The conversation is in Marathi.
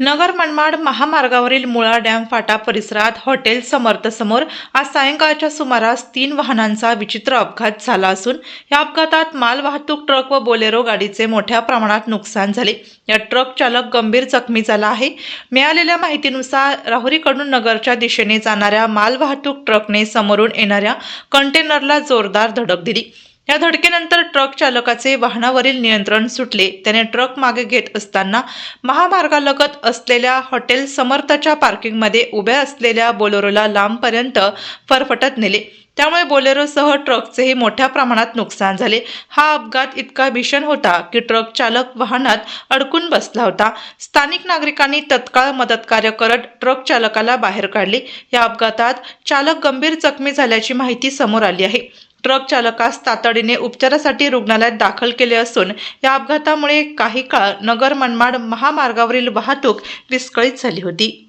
नगर मनमाड महामार्गावरील मुळा डॅम फाटा परिसरात हॉटेल समर्थ समोर आज सायंकाळच्या सुमारास तीन वाहनांचा विचित्र अपघात झाला असून या अपघातात माल वाहतूक ट्रक व बोलेरो गाडीचे मोठ्या प्रमाणात नुकसान झाले. या ट्रक चालक गंभीर जखमी झाला आहे. मिळालेल्या माहितीनुसार राहुरीकडून नगरच्या दिशेने जाणाऱ्या मालवाहतूक ट्रकने समोरून येणाऱ्या कंटेनरला जोरदार धडक दिली. या धडकेनंतर ट्रक चालकाचे वाहनावरील नियंत्रण सुटले. त्याने ट्रक मागे घेत असताना महामार्गालगत असलेल्या हॉटेल समर्थच्या पार्किंगमध्ये उभ्या असलेल्या बोलेरोला लांबपर्यंत फरफटत नेले. त्यामुळे बोलेरोसह ट्रकचेही मोठ्या प्रमाणात नुकसान झाले. हा अपघात इतका भीषण होता की ट्रक चालक वाहनात अडकून बसला होता. स्थानिक नागरिकांनी तत्काळ मदतकार्य करत ट्रक चालकाला बाहेर काढले. या अपघातात चालक गंभीर जखमी झाल्याची माहिती समोर आली आहे. ट्रक चालकास तातडीने उपचारासाठी रुग्णालयात दाखल केले असून या अपघातामुळे काही काळ नगर मनमाड महामार्गावरील वाहतूक विस्कळीत झाली होती.